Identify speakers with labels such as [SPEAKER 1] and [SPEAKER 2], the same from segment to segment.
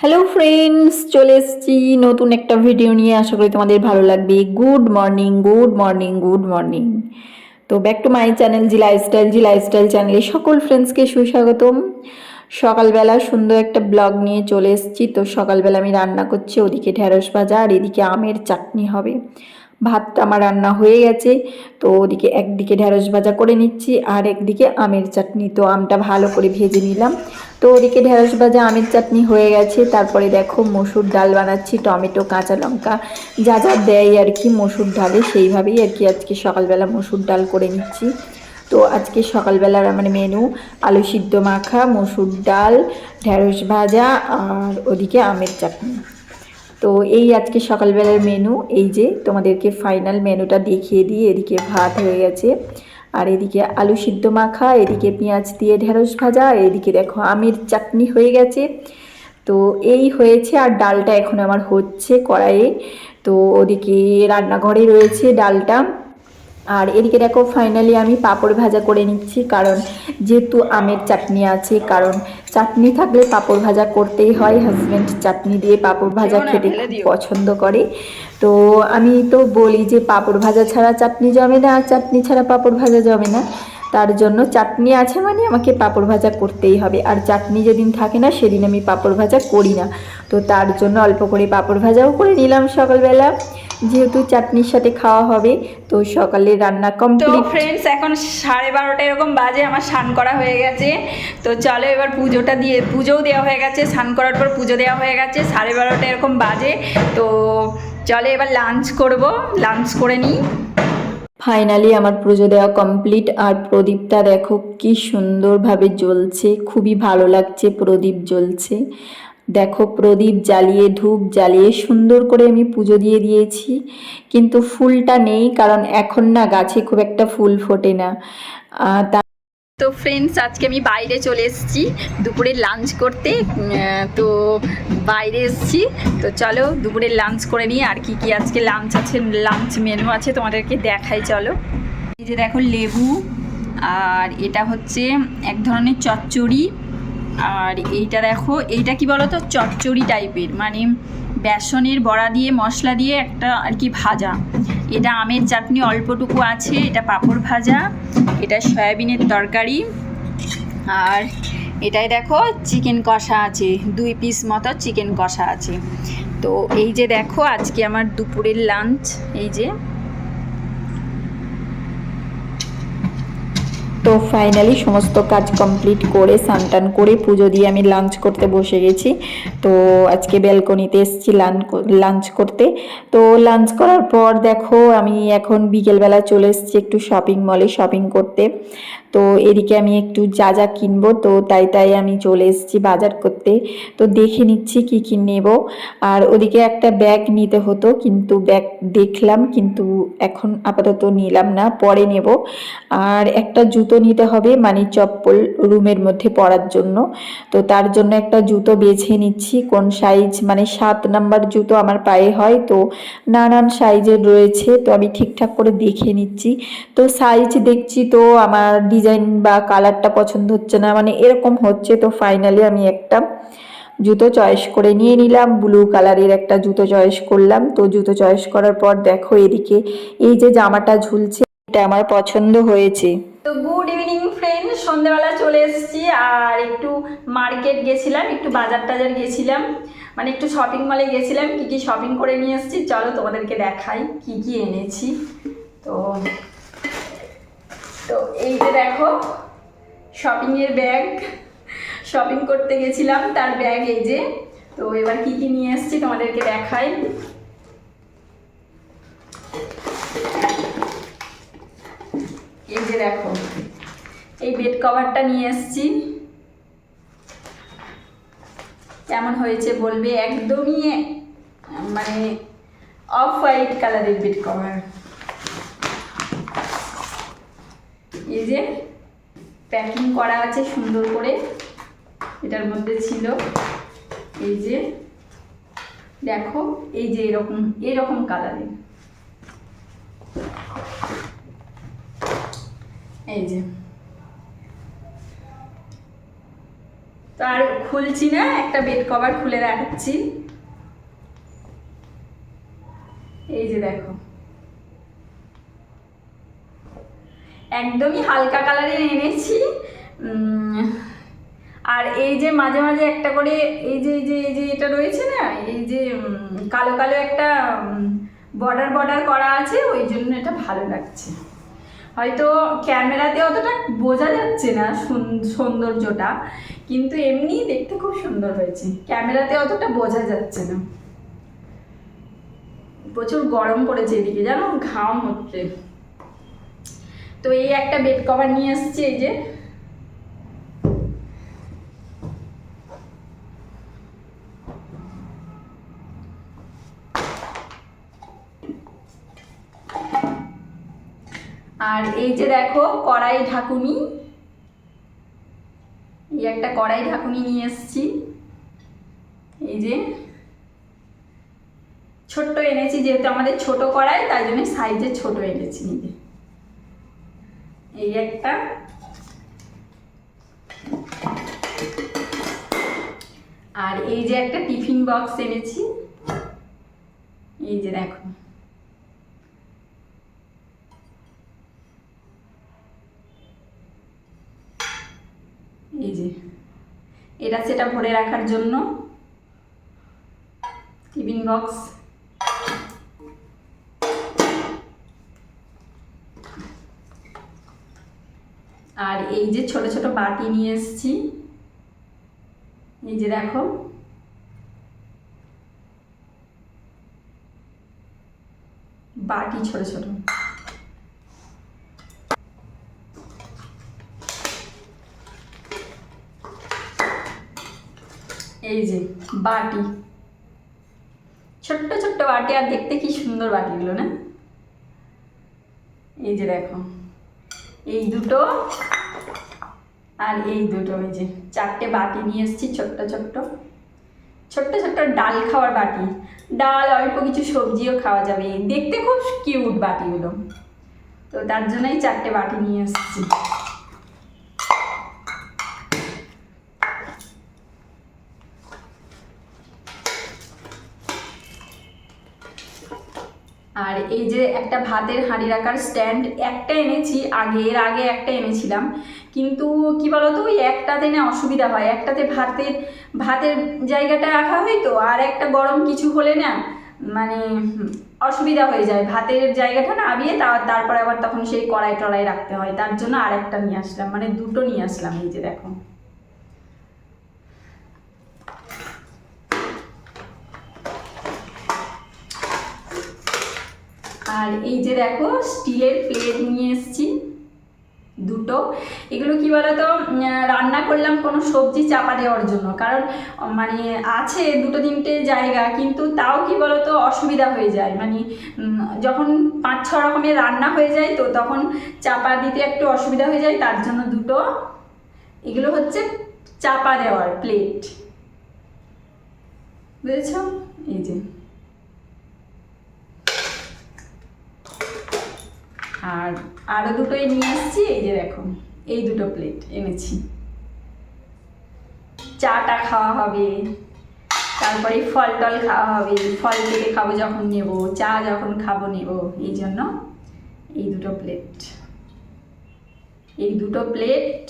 [SPEAKER 1] Hello friends চলে এসেছি নতুন একটা ভিডিও নিয়ে। আশা করি তোমাদের ভালো লাগবে। Good morning good morning good morning তো back to my channel G lifestyle G lifestyle চ্যানেলে সকল ফ্রেন্ডসকে সুস্বাগতম। সকালবেলা সুন্দর একটা ব্লগ নিয়ে চলে এসেছি। তো সকালবেলা আমি রান্না করছি, ওদিকে ঢেঁড়স বাজার এদিকে আমের চাটনি হবে। ভাতটা আমার রান্না হয়ে গেছে। তো ওদিকে একদিকে ঢেঁড়স ভাজা করে নিচ্ছি, আর একদিকে আমের চাটনি। তো আমটা ভালো করে ভেজে নিলাম। তো ওদিকে ঢেঁড়স ভাজা, আমের চাটনি হয়ে গেছে। তারপরে দেখো মসুর ডাল বানাচ্ছি, টমেটো, কাঁচা লঙ্কা। যা যা দেয় আর কি মসুর ডালে, সেইভাবেই আর কি আজকে সকালবেলা মসুর ডাল করে নিচ্ছি। তো আজকে সকালবেলার মানে মেনু, আলু সিদ্ধ মাখা, মসুর ডাল, ঢেঁড়স ভাজা, আর ওদিকে আমের চাটনি। তো এই আজকে সকালবেলার মেনু এই যে তোমাদেরকে ফাইনাল মেনুটা দেখিয়ে দিয়ে এদিকে ভাত হয়ে গেছে। আর এদিকে আলু সিদ্ধ মাখা, এদিকে পেঁয়াজ দিয়ে ঢেঁড়স ভাজা, এদিকে দেখো আমের চাটনি হয়ে গেছে। তো এই হয়েছে আর ডালটা এখন আমার হচ্ছে কড়াইয়ে। তো ওদিকে রান্নাঘরে রয়েছে ডালটা। আর এদিকে দেখো ফাইনালি আমি পাঁপড় ভাজা করে নিচ্ছি কারণ যেহেতু আমের চাটনি আছে কারণ চাটনি থাকলে পাঁপড় ভাজা করতেই হয় হাজব্যান্ড চাটনি দিয়ে পাঁপড় ভাজা খেতে খুব পছন্দ করে। তো আমি তো বলি যে পাঁপড় ভাজা ছাড়া চাটনি জমে না আর চাটনি ছাড়া পাঁপড় ভাজা জমে না। তার জন্য চাটনি আছে মানে আমাকে পাঁপড় ভাজা করতেই হবে আর চাটনি যেদিন থাকে না সেদিন আমি পাঁপড় ভাজা করি না। তো তার জন্য অল্প করে পাঁপড় ভাজাও করে নিলাম সকালবেলা। যেহেতু চাটনির সাথে খাওয়া হবে তো সকালে রান্না
[SPEAKER 2] তো
[SPEAKER 1] কমপ্লিট
[SPEAKER 2] ফ্রেন্ডস এখন সাড়ে বারোটা এরকম বাজে আমার স্নান করা হয়ে গেছে। তো চলো এবার পুজোটা দিয়ে পুজোও দেওয়া হয়ে গেছে স্নান করার পর পুজো দেওয়া হয়ে গেছে সাড়ে বারোটা এরকম বাজে। তো চলো এবার লাঞ্চ করব লাঞ্চ করে নিই।
[SPEAKER 1] ফাইনালি আমার পুজো দেওয়া কমপ্লিট আর প্রদীপটা দেখো কি সুন্দরভাবে জ্বলছে খুবই ভালো লাগছে প্রদীপ জ্বলছে। দেখো, প্রদীপ জ্বালিয়ে, ধূপ জ্বালিয়ে সুন্দর করে আমি পুজো দিয়ে দিয়েছি। কিন্তু ফুলটা নেই, কারণ এখন না গাছে খুব একটা ফুল ফোটে না। তো
[SPEAKER 2] ফ্রেন্ডস আজকে আমি বাইরে চলে এসেছি দুপুরে লাঞ্চ করতে। তো বাইরে এসেছি। তো চলো দুপুরে লাঞ্চ করে নিই, আর কি কি আজকে লাঞ্চ আছে লাঞ্চ মেনু আছে, তোমাদেরকে দেখাই, চলো। এই যে দেখো লেবু, আর এটা হচ্ছে এক ধরনের চচ্চড়ি। আর এইটা দেখো, এইটা কি বলো তো চচ্চড়ি টাইপের মানে বেসনের বড়া দিয়ে, মশলা দিয়ে একটা আর কি ভাজা। এটা আমের চাটনি অল্পটুকু আছে, এটা পাঁপড় ভাজা, এটা সয়াবিনের তরকারি, আর এটাই দেখো, চিকেন কষা আছে, দুই পিস মতো চিকেন কষা আছে। তো এই যে দেখো, আজকে আমার দুপুরের লাঞ্চ এই যে
[SPEAKER 1] তো ফাইনালি সমস্ত কাজ কমপ্লিট করে স্নান করে পুজো দিয়ে আমি লাঞ্চ করতে বসে গেছি। তো আজকে ব্যালকনিতে এসেছি লাঞ্চ করতে। তো লাঞ্চ করার পর দেখো আমি এখন বিকেলবেলা চলে এসেছি একটু শপিং মলে শপিং করতে। তো এদিকে আমি একটু যা যা কিনবো, তো তাই তাই আমি চলে এসেছি বাজার করতে। তো দেখে নিচ্ছি কি কি নেব। আর ওদিকে একটা ব্যাগ নিতে হতো, কিন্তু ব্যাগ দেখলাম, কিন্তু এখন আপাতত নিলাম না, পরে নেব। আর একটা জুতো নিতে হবে মানে চপ্পল রুমের মধ্যে পরার জন্য। তো তার জন্য একটা জুতো বেছে নিচ্ছি, কোন সাইজ মানে সাত নাম্বার জুতো আমার পায়ে হয়, তো নানান সাইজের রয়েছে, তো আমি ঠিকঠাক করে দেখে নিচ্ছি। তো সাইজ দেখছি তো আমার বা কালারটা পছন্দ হচ্ছে না মানে এরকম হচ্ছে। তো ফাইনালি আমি একটা জুতো চয়েস করে নিয়ে নিলাম। ব্লু কালারের একটা জুতো চয়েস করলাম। তো জুতো চয়েস করার পর দেখো এদিকে এই যে জামাটা ঝুলছে, এটা আমার পছন্দ হয়েছে।
[SPEAKER 2] তো গুড ইভিনিং ফ্রেন্ড সন্ধ্যেবেলা চলে এসেছি। আর একটু মার্কেট গেছিলাম, একটু বাজার টাজার গেছিলাম মানে একটু শপিং মলে গেছিলাম, কি কি শপিং করে নিয়ে এসেছি, চলো তোমাদেরকে দেখাই কি কি এনেছি। তো তো এই যে দেখো শপিংয়ের ব্যাগ শপিং করতে গেছিলাম, তার ব্যাগ এই যে। তো এবার কি কি নিয়ে এসেছি তোমাদেরকে দেখাই। এই যে দেখো, এই বেড কভারটা নিয়ে এসেছি। কেমন হয়েছে বলবে? একদমই মানে অফ হোয়াইট কালারের বেড কভার এই যে প্যাকিং করা আছে সুন্দর করে, এটার মধ্যে ছিল। এই যে, দেখো, এই যে এরকম এরকম কালারের এই যে। তো আর খুলছি না, একটা বেড কভার খুলে দেখাচ্ছি। এই যে দেখো। একদমই হালকা কালারের এনেছি। আর এই যে মাঝে মাঝে একটা করে এই যে এই যে এই যে এটা রয়েছে না, এই যে কালো কালো একটা বর্ডার বর্ডার করা আছে, ওই জন্য এটা ভালো লাগছে। হয়তো ক্যামেরাতে অতটা বোঝা যাচ্ছে না সৌন্দর্যটা, কিন্তু এমনি দেখতে খুব সুন্দর হয়েছে। ক্যামেরাতে অতটা বোঝা যাচ্ছে না। প্রচুর গরম পড়েছে এদিকে, জানো, ঘাম হচ্ছে। তো এই একটা বেড কভার নিয়ে এসছি, এই যে। আর এই যে দেখো, কড়াই ঢাকুনি। এই একটা কড়াই ঢাকুনি নিয়ে এসছি। এই যে। ছোট্ট এনেছি, যেহেতু আমাদের ছোট কড়াই, তাই জন্য সাইজে ছোট এনেছি। যে। এই একটা। আর এই যে একটা টিফিন বক্স এনেছি। এই যে দেখো। এই যে। এটা সেটা ভরে রাখার জন্য। Tiffin box. আর এই যে ছোট ছোট বাটি নিয়ে এসেছি। এই যে দেখো। বাটি ছোট ছোট। এই যে বাটি। ছোট্ট ছোট্ট বাটি, আর দেখতে কি সুন্দর বাটিগুলো, না? এই যে দেখো। এই দুটো আর এই দুটো ওই যে চারটে বাটি নিয়ে এসেছি, ছোট্ট ছোট্ট। ছোট্ট ছোট্ট ডাল খাওয়ার বাটি। ডাল, অল্প কিছু সবজিও খাওয়া যাবে। দেখতে খুব কিউট বাটিগুলো। তো তার জন্যই চারটে বাটি নিয়ে এসেছি। আর এই যে একটা ভাতের হাঁড়ি রাখার স্ট্যান্ড একটা এনেছি, আগে, এর আগে একটা এনেছিলাম। কিন্তু কি বলতো, ওই একটাতে না অসুবিধা হয়। একটাতে ভাতের ভাতের জায়গাটা রাখা হয় তো, আর একটা গরম কিছু হলে না মানে অসুবিধা হয়ে যায়। ভাতের জায়গাটা না আবিয়ে তারপরে আবার তখন সেই কড়াই টড়াই রাখতে হয়। তার জন্য আর একটা নিয়ে আসলাম মানে দুটো নিয়ে আসলাম এই যে দেখো। আর এই যে দেখো, স্টিলের প্লেট নিয়ে এসেছি। দুটো। এগুলো কি বলতো? রান্না করলাম কোনো সবজি চাপা দেওয়ার জন্য। কারণ মানে আছে দুটো তিনটে জায়গা, কিন্তু তাও কি বলতো অসুবিধা হয়ে যায়। মানে যখন পাঁচ ছ রকমের রান্না হয়ে যায়, তো তখন চাপা দিতে একটু অসুবিধা হয়ে যায়। তার জন্য দুটো। এগুলো হচ্ছে চাপা দেওয়ার প্লেট বুঝেছ? এই যে। আর আরও দুটোই নিয়ে এসেছি এই যে দেখো, এই দুটো প্লেট এনেছি। চাটা খাওয়া হবে, তারপরে ফল টল খাওয়া হবে, ফল কেটে খাব যখন নেব, চা যখন খাব নেব, এই জন্য এই দুটো প্লেট এই দুটো প্লেট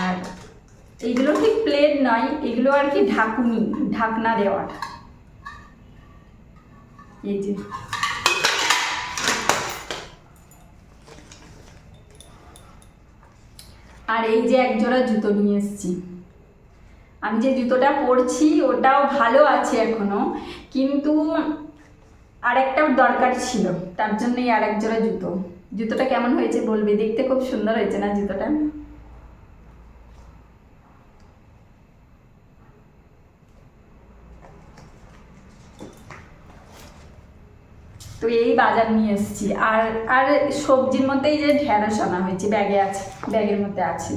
[SPEAKER 2] আর এইগুলো ঠিক প্লেট নয়, এগুলো আর কি ঢাকুনি, ঢাকনা দেওয়ার। এই যে আর এই যে এক জোড়া জুতো নিয়ে এসেছি। আমি যে জুতোটা পরছি, ওটাও ভালো আছে এখনও, কিন্তু আরেকটাও দরকার ছিল, তার জন্যই আর এক জোড়া জুতো। জুতোটা কেমন হয়েছে বলবে? দেখতে খুব সুন্দর হয়েছে না জুতোটা? তো এই বাজার নিয়ে এসেছি। আর আর সবজির মধ্যেই যে ঢেঁড়স আনা হয়েছে, ব্যাগে আছে, ব্যাগের মধ্যে আছে।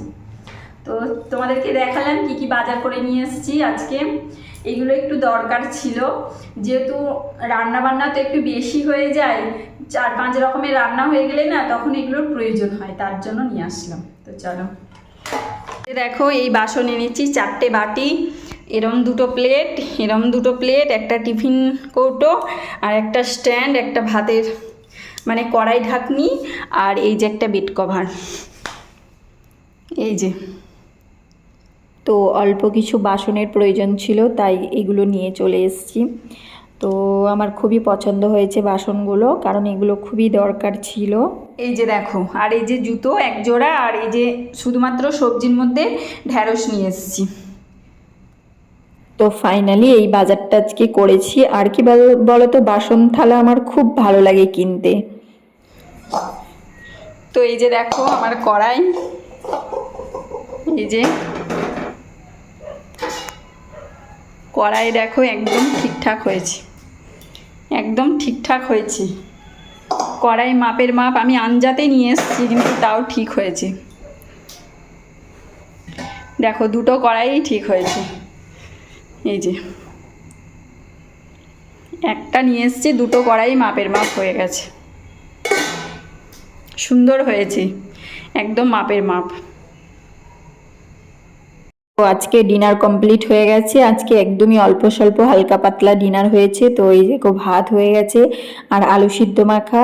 [SPEAKER 2] তো তোমাদেরকে দেখালাম কি কি বাজার করে নিয়ে এসেছি আজকে। এগুলো একটু দরকার ছিল, যেহেতু রান্না বান্না তো একটু বেশি হয়ে যায়, চার পাঁচ রকমের রান্না হয়ে গেলে না তখন এগুলোর প্রয়োজন হয়, তার জন্য নিয়ে আসলাম। তো চলো। দেখো, এই বাসন এনেছি চারটে বাটি। এরম দুটো প্লেট এরম দুটো প্লেট একটা টিফিন কৌটো আর একটা স্ট্যান্ড একটা ভাতের মানে কড়াই ঢাকনি আর এই যে একটা বেড কভার এই যে।
[SPEAKER 1] তো অল্প কিছু বাসনের প্রয়োজন ছিল, তাই এগুলো নিয়ে চলে এসেছি। তো আমার খুবই পছন্দ হয়েছে বাসনগুলো, কারণ এগুলো খুবই দরকার ছিল।
[SPEAKER 2] এই যে দেখো, আর এই যে জুতো এক জোড়া, আর এই যে শুধুমাত্র সবজির মধ্যে ঢ্যাঁড়স নিয়ে এসেছি।
[SPEAKER 1] তো ফাইনালি এই বাজারটা আজকে করেছি। আর কি বল- তো বাসন থালা আমার খুব ভালো লাগে কিনতে।
[SPEAKER 2] তো এই যে দেখো, আমার কড়াই। এই যে কড়াই দেখো, একদম ঠিকঠাক হয়েছে। একদম ঠিকঠাক হয়েছে। কড়াই মাপের মাপ আমি আঞ্জাতে নিয়ে এসেছি, কিন্তু তাও ঠিক হয়েছে। দেখো, দুটো কড়াই ঠিক হয়েছে। এই যে। একটা নিয়ে এসেছি, দুটো কড়াই মাপের মাপ হয়ে গেছে। সুন্দর হয়েছে, একদম মাপের মাপ।
[SPEAKER 1] তো আজকে ডিনার কমপ্লিট হয়ে গেছে। আজকে একদমই অল্প স্বল্প হালকা পাতলা ডিনার হয়েছে। তো এই দেখো ভাত হয়ে গেছে আর আলু সিদ্ধ মাখা।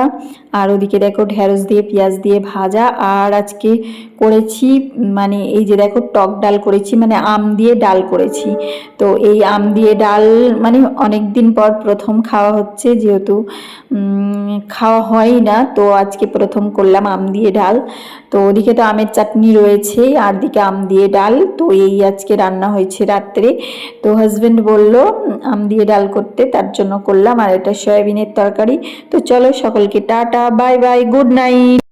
[SPEAKER 1] আর ওদিকে দেখো ঢেঁড়স দিয়ে, পেঁয়াজ দিয়ে ভাজা। আর আজকে করেছি মানে এই যে দেখো টক ডাল করেছি মানে আম দিয়ে ডাল করেছি। তো এই আম দিয়ে ডাল মানে অনেক দিন পর প্রথম খাওয়া হচ্ছে, যেহেতু খাওয়া হয় না। তো আজকে প্রথম করলাম আম দিয়ে ডাল। তো ওদিকে তো আমের চাটনি রয়েছে আর দিকে আম দিয়ে ডাল। তো এই আজকে রান্না হয়েছে রাত্রে। তো হাজব্যান্ড বলল, আম দিয়ে ডাল করতে, তার জন্য করলাম, আর এটা সয়াবিনের তরকারি। তো চলো সকলকে tata bye bye good night